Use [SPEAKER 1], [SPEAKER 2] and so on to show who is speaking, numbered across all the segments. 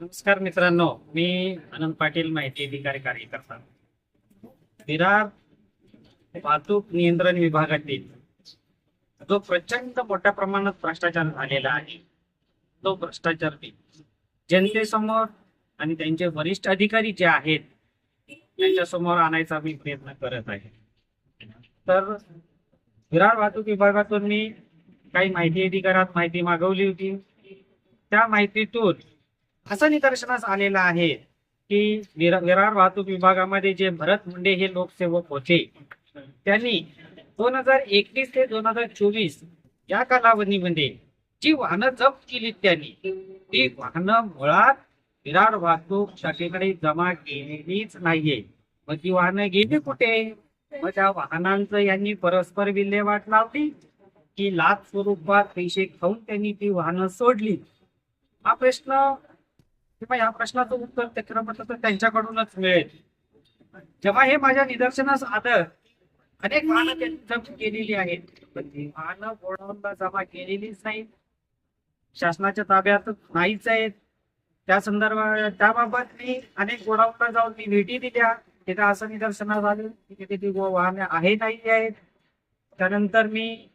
[SPEAKER 1] नमस्कार मित्रांनो मी आनंद पाटील माहिती अधिकारी कार्यकर्ता. विरार वाहतूक नियंत्रण विभागातील जो प्रचंड मोठ्या प्रमाणात भ्रष्टाचार झालेला आहे तो भ्रष्टाचार जनतेसमोर आणि त्यांचे वरिष्ठ अधिकारी जे आहेत त्यांच्यासमोर आणायचा मी प्रयत्न करत आहे. तर विरार वाहतूक विभागातून मी काही माहिती अधिकारात माहिती मागवली होती. त्या माहितीतून असं निदर्शनास आलेलं आहे की विरार वाहतूक विभागामध्ये जे भरत मुंडे हे लोकसेवक होते त्यांनी दोन हजार एकवीस ते दोन हजार चोवीस या कालावधीमध्ये जी वाहनं जप्त केली त्यांनी ती वाहनं मुळात विरार वाहतूक शाखेकडे जमा केलेलीच नाहीये. मग ती वाहनं गेली कुठे? मग त्या वाहनांचं यांनी परस्पर विल्हेवाट लावली. की लाच स्वरूपात पैसे खाऊन त्यांनी ती वाहनं सोडली. हा प्रश्न किंवा या प्रश्नाचं उत्तर ते म्हटलं तर त्यांच्याकडूनच मिळेल. जेव्हा हे माझ्या निदर्शनास आलं अनेक वाहनं त्यांनी जप्त केलेली आहेत. पण ती वाहनं गोडाऊनला जमा केलेलीच नाहीत. शासनाच्या ताब्यात नाहीच आहेत. त्या संदर्भात त्याबाबत मी अनेक गोडाऊनला जाऊन मी भेटी दिल्या. तिथे असं निदर्शनास आलं की तिथे ती वाहने आहे नाही आहेत. त्यानंतर मी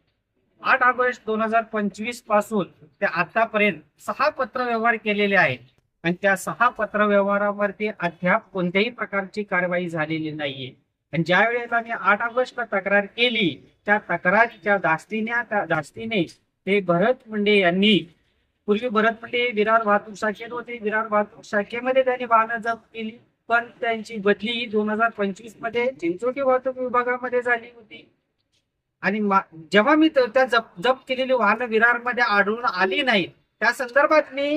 [SPEAKER 1] आठ ऑगस्ट दोन हजार पंचवीसपासून ते आतापर्यंत सहा पत्र व्यवहार केलेले आहेत. आणि त्या सहा पत्र व्यवहारावरती अद्याप कोणत्याही प्रकारची कारवाई झालेली नाहीये. आणि ज्या वेळेला मी आठ ऑगस्टला तक्रार केली त्या तक्रारीच्या दास्तीने त्या धास्तीने ते भरत मुंडे यांनी पूर्वी भरत मुंडे विरार वाहतूक शाखेत होते. विरार वाहतूक शाखेमध्ये त्यांनी वाहनं जप्त केली. पण त्यांची बदली ही दोन हजार पंचवीसमध्ये चिंचोटी वाहतूक विभागामध्ये झाली होती. आणि मा- जेव्हा मी त्या जप जप्त केलेली वाहनं विरारमध्ये आढळून आली नाहीत त्या संदर्भात मी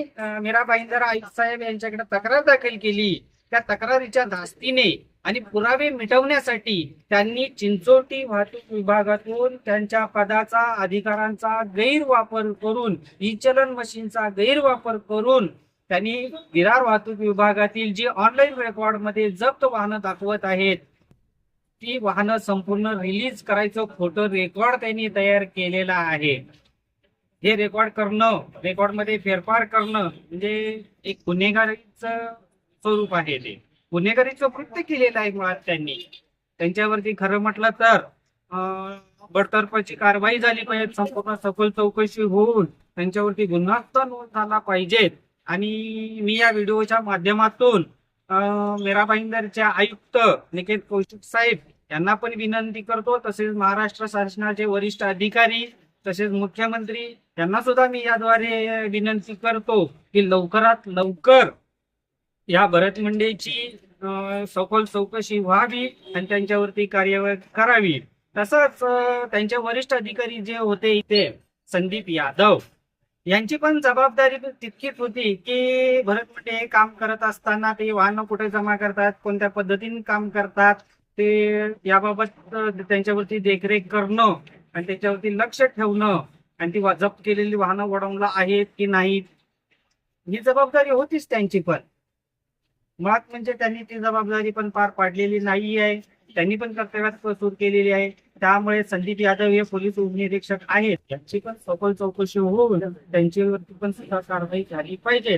[SPEAKER 1] मीराबाई मीरा आयुक्त साहेब यांच्याकडे तक्रार दाखल केली. त्या तक्रारीच्या धास्तीने आणि पुरावे मिटवण्यासाठी त्यांनी चिंचोटी वाहतूक विभागातून त्यांच्या पदाचा अधिकारांचा गैरवापर करून ई चलन मशीनचा गैरवापर करून त्यांनी विरार वाहतूक विभागातील जी ऑनलाईन रेकॉर्डमध्ये जप्त वाहनं दाखवत आहेत ती वाहनं संपूर्ण रिलीज करायचं खोटं रेकॉर्ड त्यांनी तयार केलेला आहे. हे रेकॉर्ड करणं रेकॉर्डमध्ये फेरफार करणं म्हणजे एक गुन्हेगारीचं स्वरूप आहे ते. गुन्हेगारीचं कृत्य केलेलं आहे मुळात त्यांनी. त्यांच्यावरती खरं म्हटलं तर बडतर्फाची कारवाई झाली पाहिजे संपूर्ण सखोल चौकशी होऊन त्यांच्यावरती गुन्हा नोंद झाला पाहिजेत आणि मी या व्हिडिओच्या माध्यमातून मीरा भाईंदरचे आयुक्त निकेत कौशिक साहेब यांना पण विनंती करतो. तसेच महाराष्ट्र शासनाचे वरिष्ठ अधिकारी तसेच मुख्यमंत्री यांना सुद्धा मी याद्वारे विनंती करतो की लवकरात लवकर या भरत मुंडेची सखोल चौकशी व्हावी आणि त्यांच्यावरती कार्यवाही करावी. तसंच त्यांचे वरिष्ठ अधिकारी जे होते इथे संदीप यादव यांची पण जबाबदारी तितकीच होती की भरत हे काम करत असताना ते वाहनं कुठे जमा करतात कोणत्या पद्धतीने काम करतात ते याबाबत त्यांच्यावरती देखरेख करणं आणि त्याच्यावरती लक्ष ठेवणं आणि ती जप्त केलेली वाहनं वडवला आहेत की नाहीत ही जबाबदारी होतीच त्यांची पण. मुळात म्हणजे त्यांनी ती जबाबदारी पण पार पाडलेली नाही आहे त्यांनी पण कर्तव्यात कसूर केलेली आहे. त्यामुळे संदीप यादव हे पोलीस उपनिरीक्षक आहेत. त्यांची पण सखोल चौकशी होऊन त्यांच्यावरती पण सुद्धा कारवाई झाली पाहिजे.